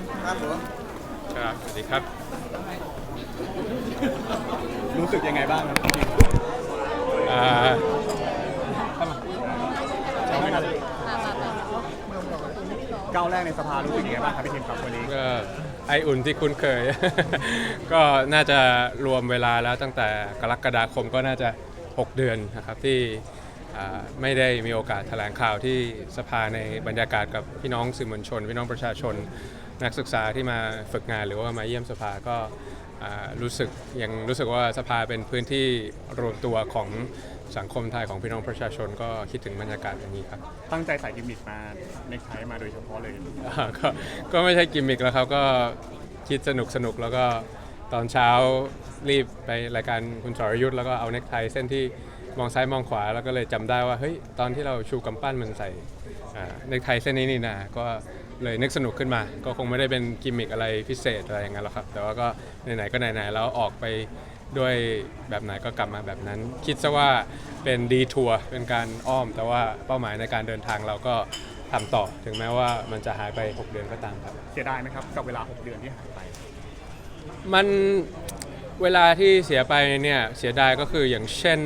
นี้นะครับครับผมครับสวัสดีครับ รู้สึกยังไงบ้างครับพี่ทีมอ่าก้าวแรกในสภารู้สึกยังไงบ้างครับพี่ทีมครับวันนี้ก็ไออุ่นที่คุ้นเคย ก็น่าจะรวมเวลาแล้วตั้งแต่กรกฎาคมก็น่าจะ 6 เดือนนะครับที่อ่า ไม่ได้มีโอกาสแถลงข่าวที่สภาในบรรยากาศกับพี่น้องสื่อมวลชน พี่น้องประชาชน นักศึกษาที่มาฝึกงานหรือว่ามาเยี่ยมสภาก็อ่ารู้สึกยังรู้สึกว่าสภาเป็นพื้นที่รวมตัวของสังคมไทยของพี่น้องประชาชนก็คิดถึงบรรยากาศอย่างนี้ครับ ตั้งใจใส่กิมมิคมาในไทยมาโดยเฉพาะเลยอ่าก็ก็ไม่ใช่กิมมิกแล้วครับก็คิดสนุกสนุกแล้วก็ตอนเช้ารีบไปรายการคุณสรยุทธ์แล้วก็เอาเน็กไทเส้นที่ มองซ้ายมองขวาแล้วก็เลยจำได้ว่าเฮ้ยตอนที่เราชูกำปั้นมันใส่อ่าเน็กไทเส้นนี้นี่นะก็เลยนึกสนุกขึ้นมา ก็คงไม่ได้เป็นกิมมิกอะไรพิเศษอะไรอย่างนั้นหรอกครับ แต่ว่าก็ไหนๆก็ไหนๆแล้วออกไปด้วยแบบไหนก็กลับมาแบบนั้น คิดซะว่าเป็นดีทัวร์เป็นการอ้อม แต่ว่าเป้าหมายในการเดินทางเราก็ทำต่อ ถึงแม้ว่ามันจะหายไป 6 เดือนก็ตามครับ เสียดายไหมครับ กับเวลา 6 เดือนที่หายไป มันเวลาที่เสียไปเนี่ยเสียดายก็คืออย่างเช่น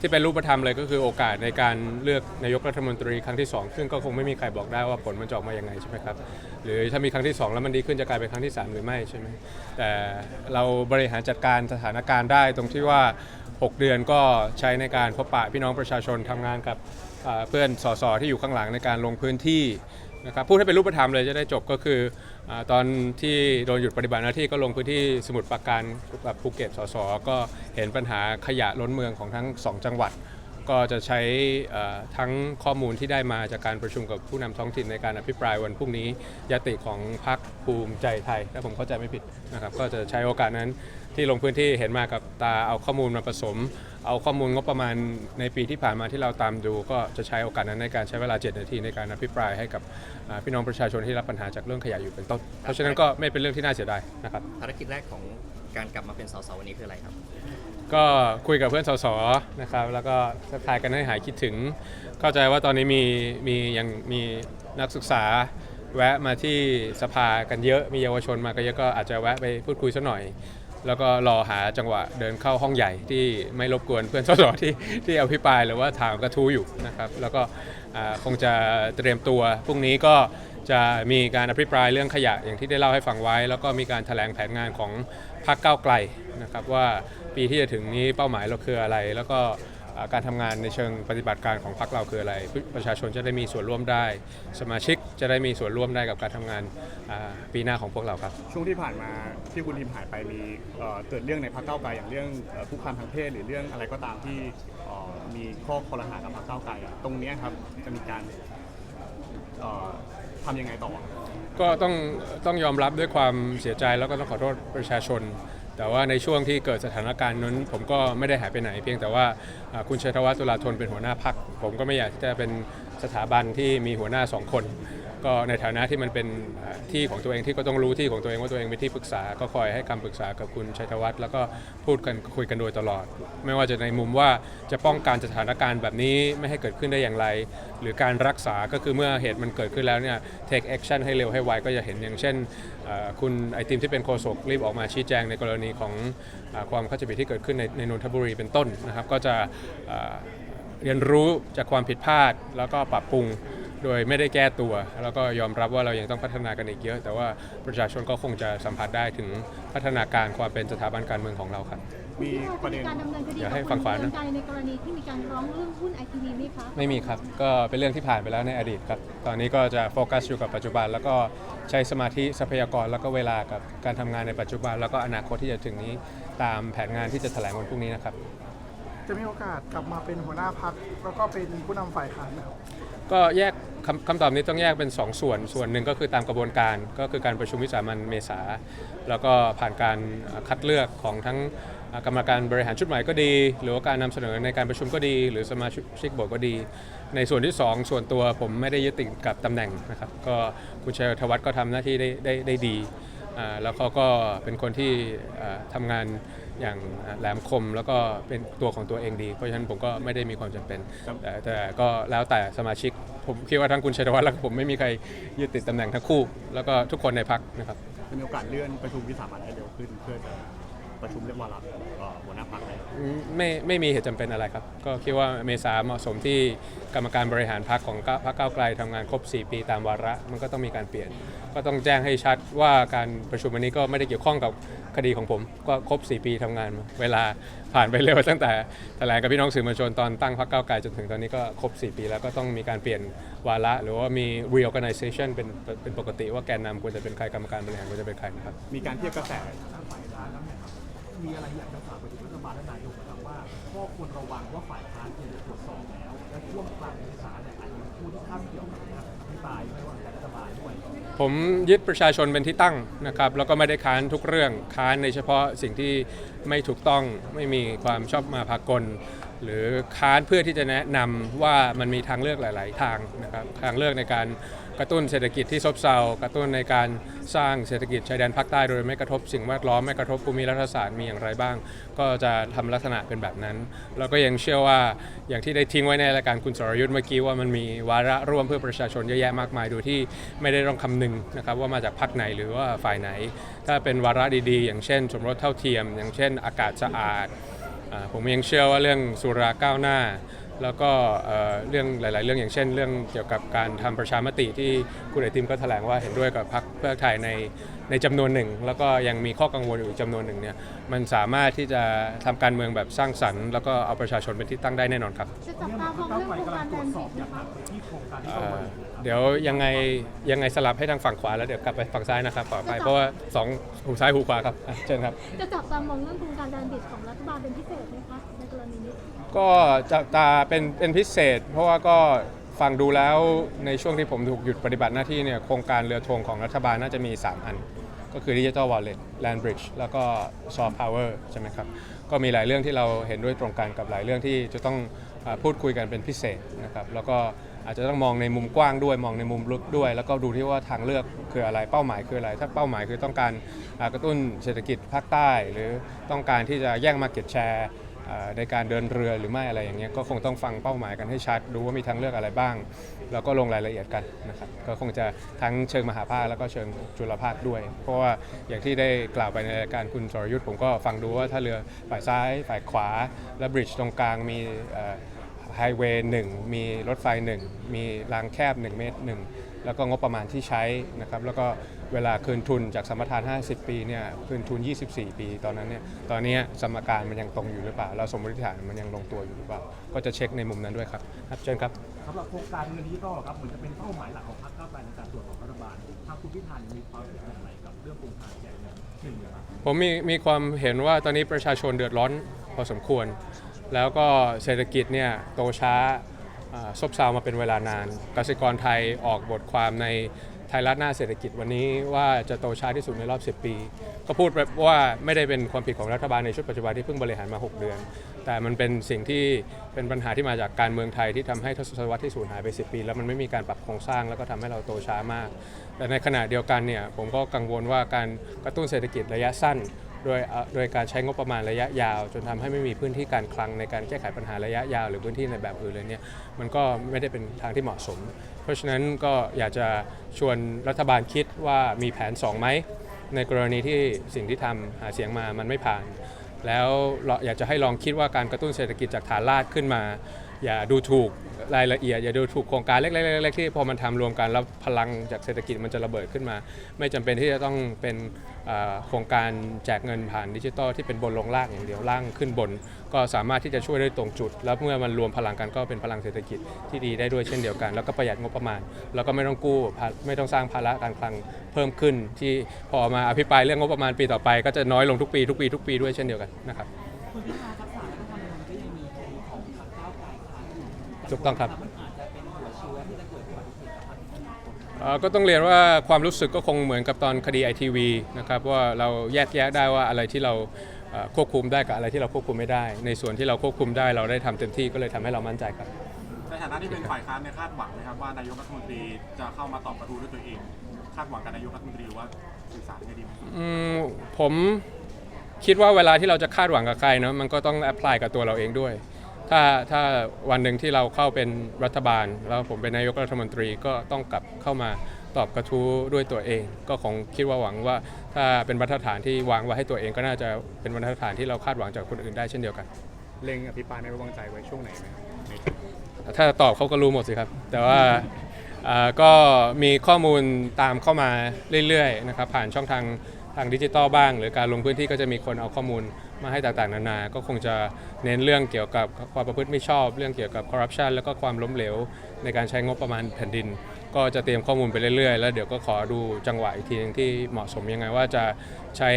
ที่เป็นรูปธรรมเลยก็คือโอกาสในการเลือกนายกรัฐมนตรีครั้งที่ 2 ซึ่งก็คงไม่มีใครบอกได้ว่าผลมันจะออกมายังไงใช่ไหมครับ หรือถ้ามีครั้งที่ 2 แล้วมันดีขึ้นจะกลายเป็นครั้งที่ 3 หรือไม่ใช่ไหมแต่เราบริหารจัดการสถานการณ์ได้ตรงที่ว่า 6 เดือนก็ใช้ในการพบปะพี่น้องประชาชนทำงานกับเพื่อนสสที่อยู่ข้างหลังในการลงพื้นที่นะครับพูดให้เป็นรูปธรรมเลยจะได้จบก็คือ ตอนที่โดนหยุดปฏิบัติหน้าที่ก็ลงพื้นที่สมุทรปราการกับภูเก็ตสสก็เห็นปัญหาขยะล้นเมืองของทั้งสองจังหวัด ก็จะใช้ทั้งข้อมูลที่ได้มาจากการประชุมกับผู้นำท้องถิ่นในการอภิปรายวันพรุ่งนี้ยติของพรรคภูมิใจไทย ถ้าผมเข้าใจไม่ผิดนะครับก็จะใช้โอกาสนั้นที่ลงพื้นที่เห็นมากับตาเอาข้อมูลมาผสม เอาข้อมูลงบประมาณในปีที่ผ่านมาที่เราตามดู ก็จะใช้โอกาสนั้นในการใช้เวลา 7 นาทีในการอภิปรายให้กับอ่าพี่น้องประชาชนที่รับปัญหาจากเรื่องขยะอยู่เป็นต้น เพราะฉะนั้นก็ไม่เป็นเรื่องที่น่าเสียดายนะครับ ภารกิจแรกของการกลับมาเป็นสสวันนี้คืออะไรครับ ก็คุยกับเพื่อนสสนะครับ แล้วก็ทักทายกันให้หายคิดถึง เข้าใจว่าตอนนี้มีมียังมีนักศึกษา แวะมาที่สภากันเยอะ มีเยาวชนมากันเยอะก็อาจจะแวะไปพูดคุยสักหน่อย แล้วก็รอหาจังหวะเดินเข้าห้องใหญ่ที่ไม่รบกวนเพื่อนสสที่ที่อภิปรายหรือว่าถามกระทู้อยู่นะครับแล้วก็คงจะเตรียมตัวพรุ่งนี้ก็จะมีการอภิปรายเรื่องขยะอย่างที่ได้เล่าให้ฟังไว้ แล้วก็มีการแถลงแผนงานของพรรคก้าวไกลนะครับว่าปีที่จะถึงนี้เป้าหมายเราคืออะไร แล้วก็ การทำงานในเชิงปฏิบัติการของพรรคเราคืออะไร ประชาชนจะได้มีส่วนร่วมได้ สมาชิกจะได้มีส่วนร่วมได้กับการทำงานอ่าปีหน้าของพวกเราครับ ช่วงที่ผ่านมาที่คุณทีมหายไปมีเอ่อเกิดเรื่องในพรรคก้าวไกลอย่างเรื่องเอ่อคุกคามทางเพศหรือเรื่องอะไรก็ตามที่เอ่อมีข้อคอรหากับพรรคก้าวไกลอะตรงเนี้ยครับจะมีการเอ่อทำยังไงต่อ ก็ต้องต้องยอมรับด้วยความเสียใจแล้วก็ต้องขอโทษประชาชน แต่ว่าในช่วงที่เกิดสถานการณ์นั้น ผมก็ไม่ได้หายไปไหน เพียงแต่ว่าคุณชัยธวัฒน์ตุลาธนเป็นหัวหน้าพัก ผมก็ไม่อยากที่จะเป็นสถาบันที่มีหัวหน้าสองคน ก็ในฐานะที่มันเป็นที่ของตัวเองที่ก็ต้องรู้ที่ของตัวเองว่าตัวเองเป็นที่ปรึกษา ก็คอยให้คำปรึกษากับคุณชัยธวัฒน์แล้วก็พูดกันคุยกันโดยตลอด ไม่ว่าจะในมุมว่าจะป้องกันสถานการณ์แบบนี้ไม่ให้เกิดขึ้นได้อย่างไร หรือการรักษาก็คือเมื่อเหตุมันเกิดขึ้นแล้วเนี่ย take action ให้เร็วให้ไวก็จะเห็นอย่างเช่น คุณไอติมที่เป็นโฆษกรีบออกมาชี้แจงในกรณีของอความเข้าใจผิดที่เกิดขึ้นในในนนทบุรีเป็นต้นนะครับก็จะเรียนรู้จากความผิดพลาดแล้วก็ปรับปรุง โดยไม่ได้แก้ตัว แล้วก็ยอมรับว่าเรายังต้องพัฒนากันอีกเยอะ แต่ว่าประชาชนก็คงจะสัมผัสได้ถึงพัฒนาการความเป็นสถาบันการเมืองของเราครับ มีประเด็นการดำเนินคดีอย่าให้กับฟังขวานะดำเนินการในกรณีที่มีการร้องเรื่องหุ้นไอทีวีไหมคะไม่มีครับ ก็เป็นเรื่องที่ผ่านไปแล้วในอดีตครับ ตอนนี้ก็จะโฟกัสอยู่กับปัจจุบัน แล้วก็ใช้สมาธิทรัพยากรแล้วก็เวลากับการทำงานในปัจจุบัน แล้วก็อนาคตที่จะถึงนี้ตามแผนงานที่จะแถลงวันพรุ่งนี้นะครับ จะมีโอกาสกลับมาเป็นหัวหน้าพักแล้วก็เป็นผู้นำฝ่ายค้านนะครับก็แยกคำคำตอบนี้ต้องแยกเป็น 2 ส่วน ส่วนหนึ่งก็คือตามกระบวนการก็คือการประชุมวิสามันเมษา แล้วก็ผ่านการคัดเลือกของทั้งกรรมการบริหารชุดใหม่ก็ดี หรือว่าการนำเสนอในการประชุมก็ดี หรือสมาชิกบอร์ดก็ดี ในส่วนที่ 2 ส่วนตัวผมไม่ได้ยึดติดกับตำแหน่งนะครับก็คุณชัยธวัฒน์ก็ทำหน้าที่ได้ได้ได้ดี แล้วเขาก็เป็นคนที่อ่าทำงาน อย่างแหลมคมแล้วก็เป็นตัวของตัวเองดี เพราะฉะนั้นผมก็ไม่ได้มีความจำเป็น แต่แต่ก็แล้วแต่สมาชิก ผมคิดว่าทั้งคุณชัยธวัฒน์และผมไม่มีใครยึดติดตำแหน่งทั้งคู่ แล้วก็ทุกคนในพักนะครับจะมีโอกาสเลื่อนประชุมวิสามันให้เร็วขึ้นเพื่อจะ ประชุมเรื่องวาระเอ่อหัวหน้าพรรคได้ไม่ไม่มีเหตุจำเป็นอะไรครับ ก็คิดว่าเมษาเหมาะสมที่กรรมการบริหารพรรคของก้าวพรรคก้าวไกลทำงานครบ 4 ปีตามวาระมันก็ต้องมีการเปลี่ยน ก็ต้องแจ้งให้ชัดว่าการประชุมวันนี้ก็ไม่ได้เกี่ยวข้องกับคดีของผม ก็ครบ 4 ปีทำงานมาเวลาผ่านไปเร็วตั้งแต่แถลงกับพี่น้องสื่อมวลชนตอนตั้งพรรคก้าวไกลจนถึงตอนนี้ก็ครบ 4 ปี แล้วก็ต้องมีการเปลี่ยนวาระ หรือว่ามี reorganization เป็นเป็นปกติว่าแกนนำควรจะเป็นใครกรรมการบริหารควรจะเป็นใครนะครับ มีการเทียบกระแส มีอะไรอยากจะฝากไปถึงรัฐบาลและนายกนะครับว่าข้อควรระวังว่าฝ่ายค้านควรจะตรวจสอบแล้ว และช่วงกลางเมษาเนี่ยอาจจะมีผู้ที่ข้ามเกี่ยวกับการอภิปรายไม่ว่าการรัฐบาลด้วยผมยึดประชาชนเป็นที่ตั้งนะครับแล้วก็ไม่ได้ค้านทุกเรื่องค้านในเฉพาะสิ่งที่ไม่ถูกต้องไม่มีความชอบมาพากล หรือค้านเพื่อที่จะแนะนำว่ามันมีทางเลือกหลาย ๆ ทางนะครับทางเลือกในการ กระตุ้นเศรษฐกิจที่ซบเซากระตุ้นในการสร้างเศรษฐกิจชายแดนภาคใต้โดยไม่กระทบสิ่งแวดล้อมไม่กระทบภูมิรัฐศาสตร์มีอย่างไรบ้าง ก็จะทำลักษณะเป็นแบบนั้น แล้วก็ยังเชื่อว่าอย่างที่ได้ทิ้งไว้ในรายการคุณสรยุทธ์เมื่อกี้ว่ามันมีวาระร่วมเพื่อประชาชนเยอะแยะมากมายโดยที่ไม่ได้ต้องคำนึงนะครับว่ามาจากพรรคไหนหรือว่าฝ่ายไหน ถ้าเป็นวาระดีๆ อย่างเช่น สมรสเท่าเทียม อย่างเช่น อากาศสะอาดอผมยังเชื่อว่าเรื่องสุราก้าวหน้า แล้วก็เอ่อเรื่องหลาย ๆ เรื่องอย่างเช่น เรื่องเกี่ยวกับการทำประชามติที่คุณไอติมก็แถลงว่าเห็นด้วยกับพรรคเพื่อไทยในในจำนวนหนึ่ง แล้วก็ยังมีข้อกังวลอยู่อีกจำนวนหนึ่งเนี่ยมันสามารถที่จะทำการเมืองแบบสร้างสรรค์ แล้วก็เอาประชาชนเป็นที่ตั้งได้แน่นอนครับจะจับตามองเรื่องโครงการแดนบิดไหมคะเอ่อเดี๋ยวยังไงยังไงสลับให้ทางฝั่งขวาแล้วเดี๋ยวกลับไปฝั่งซ้ายนะครับปลอดภัยเพราะว่าสองหูซ้ายหูขวาครับอะเชิญครับจะจับตามองเรื่องโครงการแดนบิดของรัฐบาลเป็นพิเศษไหมคะในกรณีนี้ ก็จับตาเป็นเป็นพิเศษ เพราะว่าก็ฟังดูแล้วในช่วงที่ผมถูกหยุดปฏิบัติหน้าที่เนี่ยโครงการเรือธงของรัฐบาลน่าจะมี 3 อัน ก็คือ Digital Wallet Land Bridge แล้วก็ Soft Power ใช่ไหมครับ ก็มีหลายเรื่องที่เราเห็นด้วยตรงกันกับหลายเรื่องที่จะต้องพูดคุยกันเป็นพิเศษนะครับแล้วก็อาจจะต้องมองในมุมกว้างด้วยมองในมุมลึกด้วย แล้วก็ดูที่ว่าทางเลือกคืออะไรเป้าหมายคืออะไร ถ้าเป้าหมายคือต้องการกระตุ้นเศรษฐกิจภาคใต้ หรือต้องการที่จะแย่ง Market Share อ่า ในการเดินเรือหรือไม่อะไรอย่างเงี้ยก็คงต้องฟังเป้าหมายกันให้ชัดดูว่ามีทางเลือกอะไรบ้าง แล้วก็ลงรายละเอียดกันนะครับก็คงจะทั้งเชิงมหาภาคแล้วก็เชิงจุลภาคด้วย เพราะว่าอย่างที่ได้กล่าวไปในรายการคุณสรยุทธ์ผมก็ฟังดูว่าถ้าเรือฝ่ายซ้ายฝ่ายขวา และบริดจ์ตรงกลางมีไฮเวย์หนึ่งมีรถไฟหนึ่งมีรางแคบ 1 เมตรหนึ่ง แล้วก็งบประมาณที่ใช้นะครับแล้วก็เวลาคืนทุนจากสมรทาน 50 ปีเนี่ยคืนทุน 24 ปีตอนนั้นเนี่ยตอนเนี้ยสมการมันยังตรงอยู่หรือเปล่า เราสมมติฐานมันยังลงตัวอยู่หรือเปล่า ก็จะเช็คในมุมนั้นด้วยครับครับเชิญครับสำหรับโครงการเงินดิจิทัลครับเหมือนจะเป็นเป้าหมายหลักของพรรคก้าวไกลในการตรวจสอบรัฐบาลทางคุณพิธาเนี่ยมีความเห็นอย่างไรกับเรื่องโครงการแจกเงินหนึ่งนะครับผมมีมีความเห็นว่าตอนนี้ประชาชนเดือดร้อนพอสมควร แล้วก็เศรษฐกิจเนี่ยโตช้าอ่า ซบเซามาเป็นเวลานานกสิกรไทยออกบทความในไทยรัฐหน้าเศรษฐกิจวันนี้ว่าจะโตช้าที่สุดในรอบ 10 ปี ก็พูดแบบว่าไม่ได้เป็นความผิดของรัฐบาลในชุดปัจจุบันที่เพิ่งบริหารมา 6 เดือน แต่มันเป็นสิ่งที่เป็นปัญหาที่มาจากการเมืองไทยที่ทำให้ทศวรรษที่สูญหายไป 10 ปี แล้วมันไม่มีการปรับโครงสร้างแล้วก็ทำให้เราโตช้ามาก แต่ในขณะเดียวกันเนี่ยผมก็กังวลว่าการกระตุ้นเศรษฐกิจระยะสั้น โดยโดยการใช้งบประมาณระยะยาว จนทำให้ไม่มีพื้นที่การคลังในการแก้ไขปัญหาระยะยาว หรือพื้นที่ในแบบอื่นเลยเนี่ยมันก็ไม่ได้เป็นทางที่เหมาะสม เพราะฉะนั้นก็อยากจะชวนรัฐบาลคิดว่ามีแผน2ไหมในกรณีที่สิ่งที่ทำหาเสียงมามันไม่ผ่าน แล้วอยากจะให้ลองคิดว่าการกระตุ้นเศรษฐกิจจากฐานรากขึ้นมา อย่าดูถูก รายละเอียดอย่าดูถูกโครงการเล็กๆๆๆที่พอมันทำรวมกันแล้วพลังจากเศรษฐกิจมันจะระเบิดขึ้นมา ไม่จำเป็นที่จะต้องเป็นโครงการแจกเงินผ่านดิจิตอลที่เป็นบนลงล่างอย่างเดียวล่างขึ้นบน ก็สามารถที่จะช่วยได้ตรงจุด แล้วเมื่อมันรวมพลังกันก็เป็นพลังเศรษฐกิจที่ดีได้ด้วยเช่นเดียวกัน แล้วก็ประหยัดงบประมาณ แล้วก็ไม่ต้องกู้ไม่ต้องสร้างภาระการคลังเพิ่มขึ้น ที่พอมาอภิปรายเรื่องงบประมาณปีต่อไป ก็จะน้อยลงทุกปีทุกปีทุกปีด้วยเช่นเดียวกันนะครับ ถูกต้องครับ มันอาจจะเป็นหัวเชื้อที่จะเกิดอุบัติเหตุกับพรรคอนาคตเอ่อก็ต้องเรียนว่าความรู้สึกก็คงเหมือนกับตอนคดีไอทีวีนะครับว่าเราแยกแยะได้ว่าอะไรที่เราเอ่อควบคุมได้กับอะไรที่เราควบคุมไม่ได้ ในส่วนที่เราควบคุมได้เราได้ทำเต็มที่ก็เลยทำให้เรามั่นใจครับ ในฐานะที่เป็นฝ่ายค้านเนี่ยคาดหวังไหมครับว่านายกรัฐมนตรีจะเข้ามาตอบกระทู้ด้วยตัวเอง คาดหวังกับนายกรัฐมนตรีว่าสื่อสารยังไงดีไหม อืมผมคิดว่าเวลาที่เราจะคาดหวังกับใครเนาะมันก็ต้องแอพพลายกับตัวเราเองด้วย ถ้าถ้าวันหนึ่งที่เราเข้าเป็นรัฐบาล แล้วผมเป็นนายกรัฐมนตรีก็ต้องกลับเข้ามาตอบกระทู้ด้วยตัวเอง ก็คงคิดว่าหวังว่า ถ้าเป็นบรรทัดฐานที่วางไว้ให้ตัวเองก็น่าจะเป็นบรรทัดฐานที่เราคาดหวังจากคนอื่นได้เช่นเดียวกัน เล็งอภิปรายไม่ไว้วางใจไว้ช่วงไหนไหมครับในถ้าตอบเขาก็รู้หมดสิครับ แต่ว่าอ่าก็มีข้อมูลตามเข้ามาเรื่อยๆนะครับผ่านช่องทาง ทางดิจิตอลบ้าง หรือการลงพื้นที่ก็จะมีคนเอาข้อมูลมาให้ต่างๆ นานา ก็คงจะเน้นเรื่องเกี่ยวกับความประพฤติไม่ชอบ เรื่องเกี่ยวกับคอร์รัปชันแล้วก็ความล้มเหลวในการใช้งบประมาณแผ่นดิน ก็จะเตรียมข้อมูลไปเรื่อยๆ แล้วเดี๋ยวก็ขอดูจังหวะอีกทีนึงที่เหมาะสมยังไงว่าจะใช้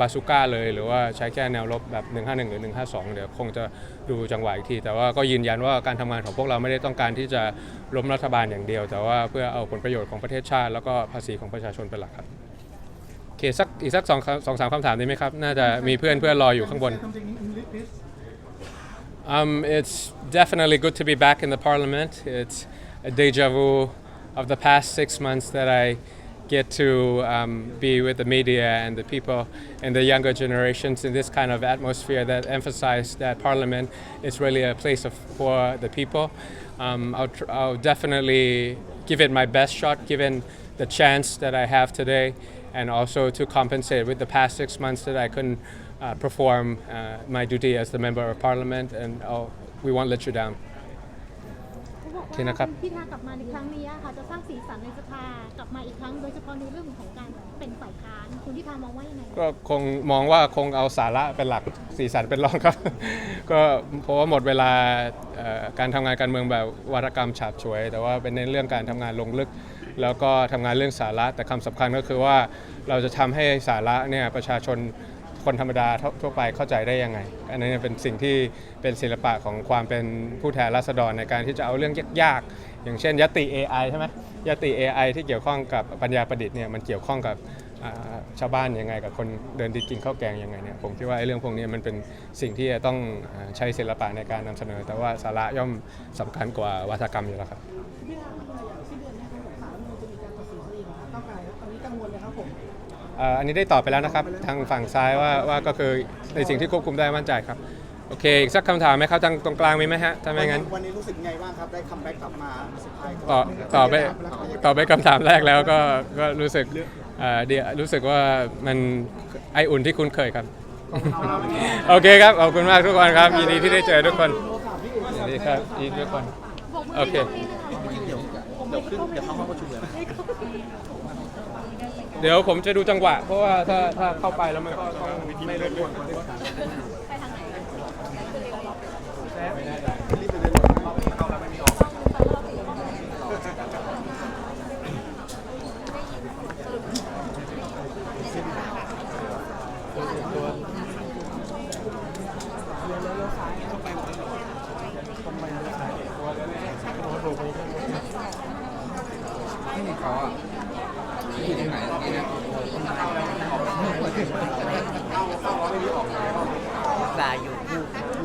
บาซูก้าเลย หรือว่าใช้แค่แนวรบแบบ 151 หรือ 152 เดี๋ยวคงจะดูจังหวะอีกที แต่ว่าก็ยืนยันว่าการทำงานของพวกเราไม่ได้ต้องการที่จะล้มรัฐบาลอย่างเดียว แต่ว่าเพื่อเอาผลประโยชน์ของประเทศชาติ แล้วก็ภาษีของประชาชนเป็นหลักครับ เคสักอีกสักสองคำสองสามคำถามได้ไหมครับ น่าจะมีเพื่อนเพื่อนรออยู่ข้างบน something in English please Um, it's definitely good to be back in the parliament. It's a deja vu of the past six months that I get to um, be with the media and the people and the younger generations in this kind of atmosphere that emphasize that parliament is really a place of, for the people. Um, I'll, tr- I'll definitely give it my best shot given the chance that I have today And also to compensate with the past six months that I couldn't uh, perform uh, my duty as the member of parliament, and i we won't let you down. เขาบอกโอเคนะครับว่าณพิธากลับมาในครั้งนี้อะค่ะจะสร้างสีสันในสภากลับมาอีกครั้งโดยเฉพาะในเรื่องของการเป็นฝ่ายค้านคุณพิธามองว่ายังไงก็คงมองว่าคงเอาสาระเป็นหลักสีสันเป็นรองครับ ก็เพราะว่าหมดเวลาเอ่อการทำงานการเมืองแบบวาทกรรมฉาบฉวย แต่ว่าเป็นในนเรื่องการทำงานลงลึก แล้วก็ทำงานเรื่องสาระแต่คำสำคัญก็คือว่าเราจะทำให้สาระเนี่ยประชาชนคนธรรมดาทั่วทั่วไปเข้าใจได้ยังไง อันนี้นเป็นสิ่งที่เป็นศิลปะของความเป็นผู้แทนราษฎรในการที่จะเอาเรื่องยากๆ อย่างเช่นยติ AI ใช่ไหมยติ AI ที่เกี่ยวข้องกับปัญญาประดิษฐ์เนี่ยมันเกี่ยวข้องกับอ่าชาวบ้านยังไง กับคนเดินดินกินข้าวแกงยังไงเนี่ยผมคิดว่าไอ้เรื่องพวกนี้มันเป็นสิ่งที่จะต้องอ่าใช้ศิลปะในการนำเสนอ แต่ว่าสาระย่อมสำคัญกว่าวัฒกรรมอยู่แล้วครับพี่ทางเมื่อไหร่อย่า เอ่ออันนี้ได้ตอบไปแล้วนะครับ ทางฝั่งซ้ายว่าว่าก็คือในสิ่งที่ควบคุมได้มั่นใจครับ โอเคอีกสักคำถามไหมครับทางตรงกลางมีไหมฮะถ้าไม่งั้น วันนี้รู้สึกไงบ้างครับ ได้คัมแบ็กกลับมาสุดท้ายก็ต่อต่อไปต่อไปคำถามแรกแล้วก็ก็รู้สึกเอ่อเดียวรู้สึกว่ามันไออุ่นที่คุ้นเคยครับ โอเคครับ ขอบคุณมากทุกคนครับ ยินดีที่ได้เจอทุกคนยินดีครับยินดีทุกคน โอเค เดี๋ยวขึ้นเดี๋ยวเข้าห้องประชุมเลย เดี๋ยวผมจะดูจังหวะ เพราะว่าถ้าถ้าเข้าไปแล้วมันก็ต้องไม่รบกวนคนที่สาอะ ยอยู่คู่